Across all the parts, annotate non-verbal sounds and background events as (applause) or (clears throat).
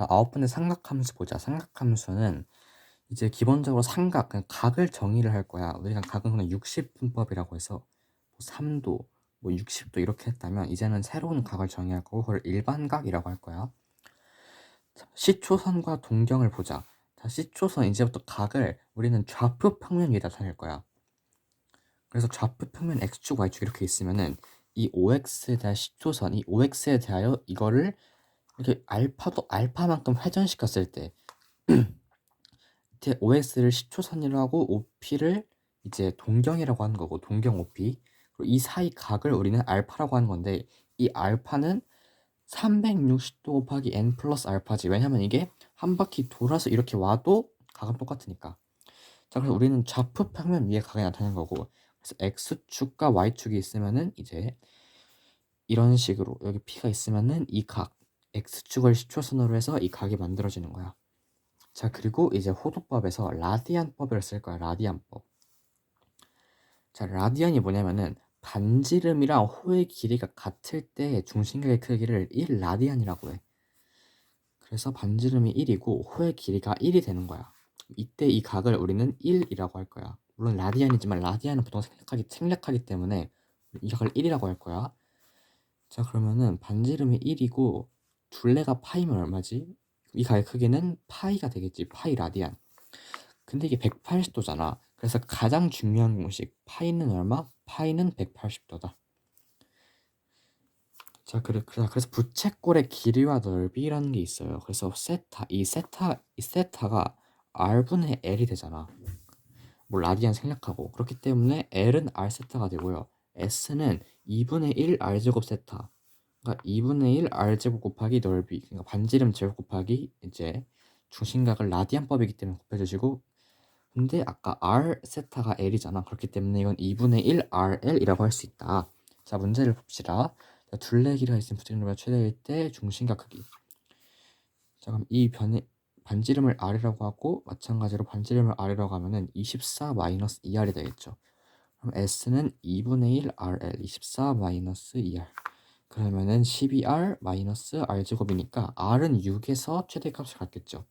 자, 아홉 번째 삼각함수 보자. 삼각함수는 이제 기본적으로 삼각, 그냥 각을 정의를 할 거야. 우리가 각은 그냥 60분법이라고 해서 3도, 뭐 60도 뭐 이렇게 했다면 이제는 새로운 각을 정의할 거고 그걸 일반각이라고 할 거야. 자, 시초선과 동경을 보자. 자, 시초선 이제부터 각을 우리는 좌표 평면 위에다 살릴 거야. 그래서 좌표 평면 x축, y축 이렇게 있으면은 이 5x에 대한 시초선, 이 5x에 대하여 이거를 이렇게 알파도 알파만큼 회전시켰을 때 (clears throat) OS를 10초 선이라고 하고 OP를 이제 동경이라고 하는 거고 동경 OP 그리고 이 사이 각을 우리는 알파라고 하는 건데 이 알파는 360도 곱하기 n 플러스 알파지. 왜냐면 이게 한 바퀴 돌아서 이렇게 와도 각은 똑같으니까. 자 그래서 우리는 좌표 평면 위에 각이 나타나는 거고 그래서 x축과 y축이 있으면은 이제 이런 식으로 여기 p가 있으면은 이 각 x축을 10초선으로 해서 이 각이 만들어지는 거야 자, 그리고 이제 호도법에서 라디안법을 쓸 거야. 라디안법. 자, 라디안이 뭐냐면은 반지름이랑 호의 길이가 같을 때 중심각의 크기를 1라디안이라고 해. 그래서 반지름이 1이고 호의 길이가 1이 되는 거야. 이때 이 각을 우리는 1이라고 할 거야. 물론 라디안이지만 라디안은 보통 생략하기, 생략하기 때문에 이 각을 1이라고 할 거야. 자, 그러면은 반지름이 1이고 둘레가 파이면 얼마지? 이 가의 크기는 파이가 되겠지. 파이 라디안. 근데 이게 180도잖아. 그래서 가장 중요한 공식 파이는 얼마? 파이는 180도다. 자, 그래, 그래서 부채꼴의 길이와 넓이라는 게 있어요. 그래서 세타, 이 세타, 이 세타가 r분의 l이 되잖아. 뭐 라디안 생략하고 그렇기 때문에 l은 r 세타가 되고요. s는 2분의 1 r 제곱 세타. 그러니까 2분의 1 r제곱 곱하기 넓이 그러니까 반지름 제곱 곱하기 이제 중심각을 라디안법이기 때문에 곱해주시고 근데 아까 r 세타가 l이잖아. 그렇기 때문에 이건 2분의 1 rl이라고 할 수 있다. 자 문제를 봅시다. 자, 둘레길이가 있으면 부채꼴 최대일 때 중심각 크기. 자 그럼 이 변의 반지름을 r이라고 하고 마찬가지로 반지름을 r이라고 하면은 24 마이너스 2r이 되겠죠. 그럼 s는 2분의 1 rl 24 마이너스 2r 그러면은 12r 마이너스 r 제곱이니까 r은 6에서 최대값을 갖겠죠.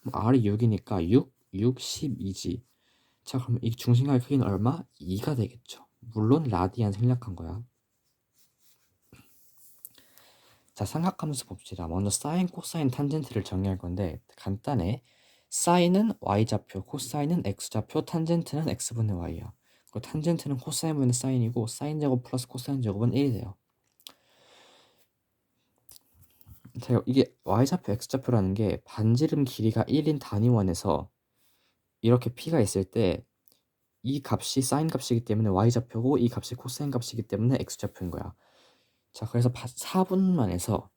그럼 r이 6이니까 6, 6, 12지. 자, 그럼 이 중심각의 크기는 얼마? 2가 되겠죠. 물론 라디안 생략한 거야. 자, 삼각함수 봅시다. 먼저 사인, 코사인, 탄젠트를 정의할 건데 간단해. 사인은 y좌표, 코사인은 x좌표, 탄젠트는 x분의 y야. 그리고 탄젠트는 코사인 분의 사인이고 사인 제곱 플러스 코사인 제곱은 1이 돼요. 제가 이게 y좌표 x좌표라는 게 반지름 길이가 1인 단위원에서 이렇게 p가 있을 때 이 값이 사인 값이기 때문에 y좌표고 이 값이 코사인 값이기 때문에 x좌표인 거야. 자, 그래서 4분만에서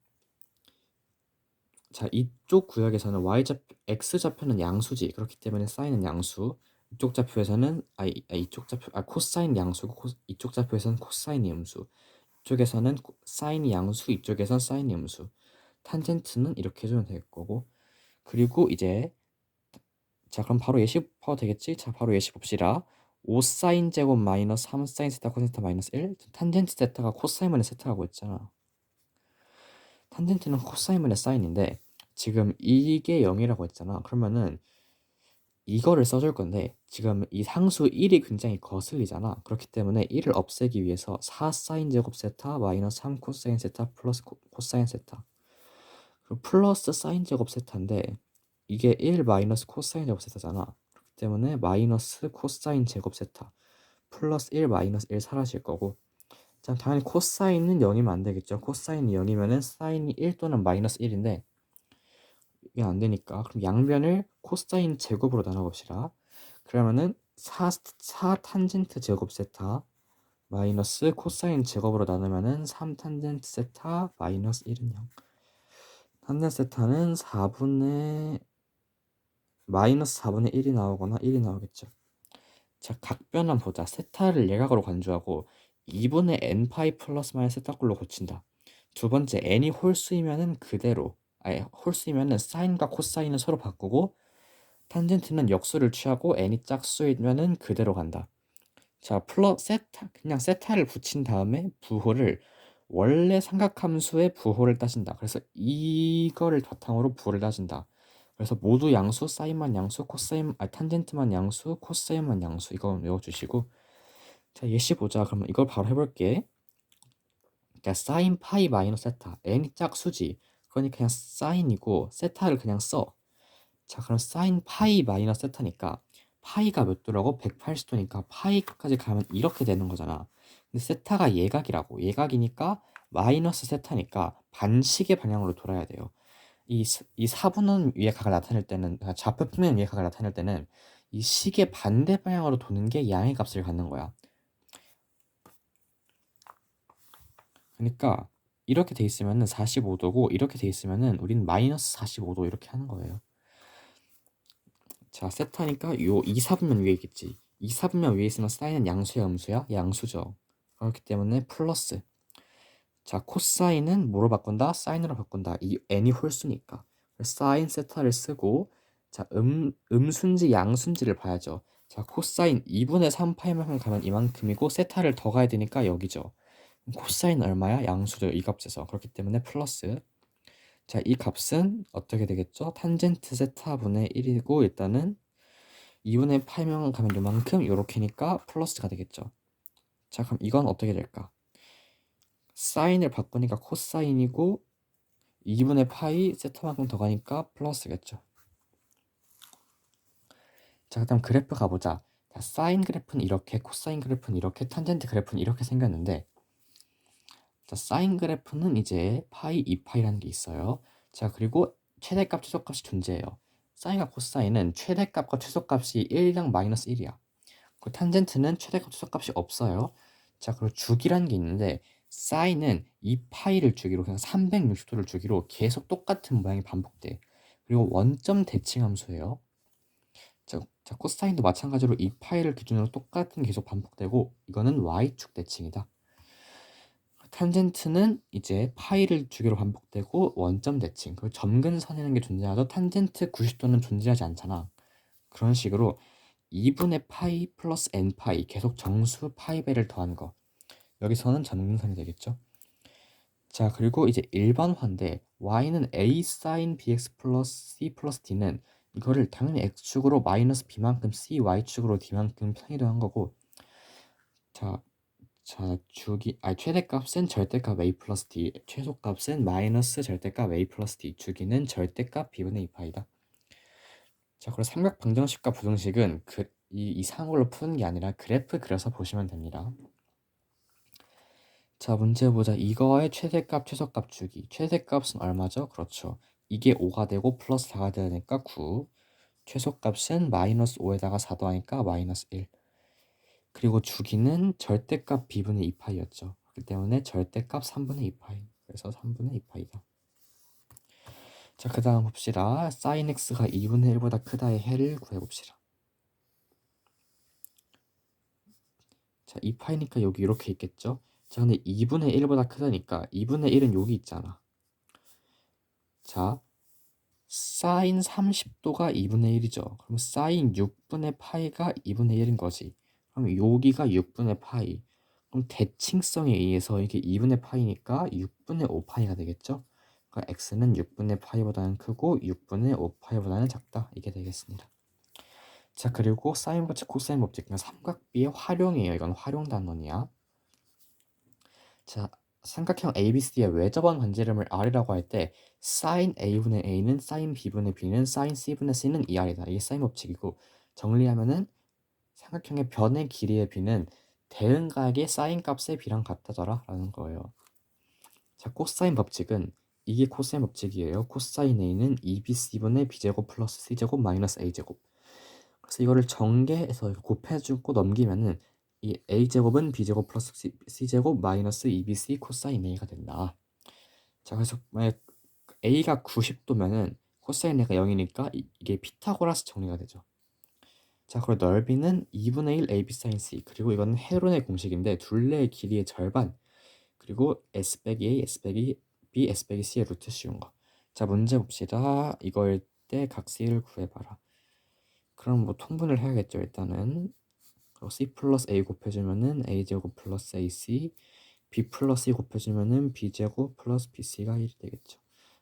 자, 이쪽 구역에서는 y좌표 x좌표는 양수지. 그렇기 때문에 사인은 양수. 이쪽 좌표에서는 아, 아 이쪽 좌표 아 코사인 양수고 코, 이쪽 좌표에서는 코사인이 음수. 이쪽에서는 사인이 양수, 이쪽에서는 사인이 음수. 탄젠트는 이렇게 해주면 될 거고. 그리고 이제 자 그럼 바로 예시봐도 되겠지? 자 바로 예시 봅시다. 5사인 제곱 마이너스 3사인 세타 코세타 마이너스 1 탄젠트 세타가 코사인분의 세타라고 했잖아. 탄젠트는 코사인분의 사인인데 지금 이게 0이라고 했잖아. 그러면은 이거를 써줄 건데 지금 이 상수 1이 굉장히 거슬리잖아. 그렇기 때문에 1을 없애기 위해서 4사인 제곱 세타 마이너스 3 코사인 세타 플러스 코, 코사인 세타 플러스 사인 제곱 세타인데 이게 1 마이너스 코사인 제곱 세타잖아. 그렇기 때문에 마이너스 코사인 제곱 세타 플러스 1 마이너스 1 사라질 거고 자 당연히 코사인은 0이면 안 되겠죠. 코사인이 0이면은 사인이 1 또는 마이너스 1인데 이게 안 되니까 그럼 양변을 코사인 제곱으로 나눠봅시다. 그러면은 4, 4 탄젠트 제곱 세타 마이너스 코사인 제곱으로 나누면은 3 탄젠트 세타 마이너스 1은 0. 탄젠 세타는 4분의 마이너스 4분의 1이 나오거나 1이 나오겠죠. 자, 각변환 보자. 세타를 예각으로 간주하고 2분의 n파이 플러스 마이너스 세타꼴로 고친다. 두 번째 n이 홀수이면은 그대로 아니 홀수이면은 사인과 코사인은 서로 바꾸고 탄젠트는 역수를 취하고 n이 짝수이면은 그대로 간다. 자, 플러 세타 그냥 세타를 붙인 다음에 부호를 원래 삼각함수의 부호를 따진다. 그래서 이거를 바탕으로 부호를 따진다. 그래서 모두 양수, 사인만 양수, 코사인, 아 탄젠트만 양수, 코사인만 양수 이거 외워주시고 자 예시 보자. 그러면 이걸 바로 해볼게. 그러니까 사인 파이 마이너스 세타 n이 짝수지. 그러니까 그냥 사인이고 세타를 그냥 써. 자 그럼 사인 파이 마이너스 세타니까 파이가 몇 도라고? 180도니까 파이까지 가면 이렇게 되는 거잖아. 근데 세타가 예각이라고. 예각이니까 마이너스 세타니까 반식의 방향으로 돌아야 돼요. 이, 이 사분원 위의 각을 나타낼 때는 아, 좌표 평면 위의 각을 나타낼 때는 이 식의 반대 방향으로 도는 게 양의 값을 갖는 거야. 그러니까 이렇게 돼 있으면은 45도고 이렇게 돼 있으면은 우린 마이너스 45도 이렇게 하는 거예요. 자, 세타니까 요 2, 4분면 위에 있겠지. 2, 4분면 위에 있으면 사인은 양수야, 음수야? 양수죠. 그렇기 때문에 플러스. 자, 코사인은 뭐로 바꾼다? 사인으로 바꾼다. 이 n이 홀수니까. 사인 세타를 쓰고 자, 음, 음수인지 양수인지를 봐야죠. 자, 코사인 2분의 3파이만큼 가면 이만큼이고 세타를 더 가야 되니까 여기죠. 코사인 얼마야? 양수죠. 이 값에서. 그렇기 때문에 플러스. 자, 이 값은 어떻게 되겠죠? 탄젠트 세타분의 1이고 일단은 2분의 8명 가면 요만큼 요렇게니까 플러스가 되겠죠. 자, 그럼 이건 어떻게 될까? 사인을 바꾸니까 코사인이고 2분의 파이 세타만큼 더 가니까 플러스겠죠. 자, 그다음 그래프 가보자. 자, 사인 그래프는 이렇게, 코사인 그래프는 이렇게, 탄젠트 그래프는 이렇게 생겼는데 자, 사인 그래프는 이제 파이 2파이라는 게 있어요. 자, 그리고 최대값, 최소값이 존재해요. 사인과 코사인은 최대값과 최소값이 1랑 마이너스 1이야. 그 탄젠트는 최대값, 최소값이 없어요. 자, 그리고 주기라는 게 있는데 사인은 2파이를 주기로 그냥 360도를 주기로 계속 똑같은 모양이 반복돼. 그리고 원점 대칭 함수예요. 자, 자 코사인도 마찬가지로 2파이를 기준으로 똑같은 계속 반복되고 이거는 y축 대칭이다. 탄젠트는 이제 파이를 주기로 반복되고 원점 대칭, 그 점근선이라는 게 존재하죠. 탄젠트 90도는 존재하지 않잖아. 그런 식으로 2분의 파이 플러스 n파이 계속 정수 파이 배를 더한 거. 여기서는 점근선이 되겠죠. 자, 그리고 이제 일반화인데 y는 a sin bx 플러스 c 플러스 d는 이거를 당연히 x축으로 마이너스 b만큼 c y축으로 d만큼 평이동한 거고 자, 자, 주기, 아, 최대값은 절대값 a 플러스 d, 최소값은 마이너스 절대값 a 플러스 d, 주기는 절대값 b분의 2파이다. 자, 그리고 삼각 방정식과 부등식은 그, 이, 이 상으로 푸는 게 아니라 그래프 그려서 보시면 됩니다. 자, 문제 보자. 이거의 최대값, 최소값 주기. 최대값은 얼마죠? 그렇죠. 이게 5가 되고 플러스 4가 되니까 9. 최소값은 마이너스 5에다가 4 더하니까 마이너스 1. 그리고 주기는 절대값 b분의 2파이였죠. 그렇기 때문에 절대값 3분의 2파이. 그래서 3분의 2파이다. 자, 그 다음 봅시다. sin x가 2분의 1보다 크다의 해를 구해봅시다. 자, 2파이니까 여기 이렇게 있겠죠? 자, 근데 2분의 1보다 크다니까 2분의 1은 여기 있잖아. 자, sin 30도가 2분의 1이죠. 그럼 sin 6분의 파이가 2분의 1인 거지. 그럼 여기가 6분의 파이. 그럼 대칭성에 의해서 이게 2분의 파이니까 6분의 5파이가 되겠죠? 그러니까 x는 6분의 파이보다는 크고 6분의 5파이보다는 작다. 이게 되겠습니다. 자 그리고 사인 법칙, 코사인 법칙, 그러니까 삼각비의 활용이에요. 이건 활용 단원이야. 자 삼각형 ABCD의 외접원 관계름을 R이라고 할 때 sin A분의 A는 sin B분의 B는 sin C분의 C는 2R이다. 이게 사인 법칙이고 정리하면은 삼각형의 변의 길이의 b는 대응각의 사인 값의 b랑 같다더라 라는 거예요. 자, 코사인 법칙은 이게 코사인 법칙이에요. 코사인 a는 2bc분의 b제곱 플러스 c제곱 마이너스 a제곱. 그래서 이거를 전개해서 곱해주고 넘기면은 이 a제곱은 b제곱 플러스 c제곱 마이너스 2bc 코사인 a가 된다. 자, 그래서 만약 a가 90도면은 코사인 a가 0이니까 이게 피타고라스 정리가 되죠. 자, 그리고 넓이는 2분의 1 AB sin C. 그리고 이거는 헤론의 공식인데 둘레의 길이의 절반. 그리고 S 빼기 A, S 빼기 B, 빼기 C의 루트 씌운 거. 자, 문제 봅시다. 이거일 때 각 C를 구해봐라. 그럼 뭐 통분을 해야겠죠, 일단은. 그리고 C 플러스 A 곱해주면은 A 제곱 플러스 AC, b 플러스 2 곱해주면은 b제곱 플러스 bc가 1이 되겠죠.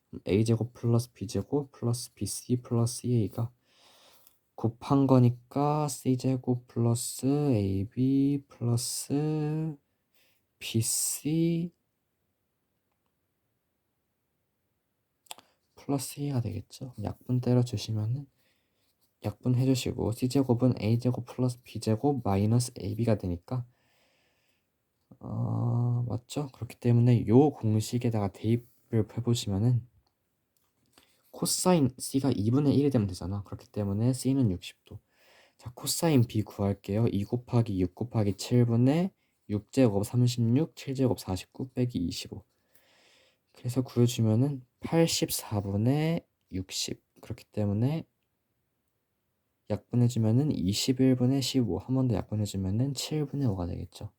그럼 a제곱 플러스 b제곱 플러스 bc 플러스 2a가 곱한 거니까 c제곱 플러스 ab 플러스 bc 플러스 2가 되겠죠. 약분 때려주시면은 약분 해주시고 c제곱은 a제곱 플러스 b제곱 마이너스 ab가 되니까 어, 맞죠? 그렇기 때문에 요 공식에다가 대입을 해보시면은 코사인 c가 2분의 1이 되면 되잖아. 그렇기 때문에 c는 60도. 자, 코사인 b 구할게요. 2 곱하기 6 곱하기 7분의 6제곱 36, 7제곱 49 빼기 25. 그래서 구해주면은 84분의 60. 그렇기 때문에 약분해주면은 21분의 15. 한 번 더 약분해주면은 7분의 5가 되겠죠.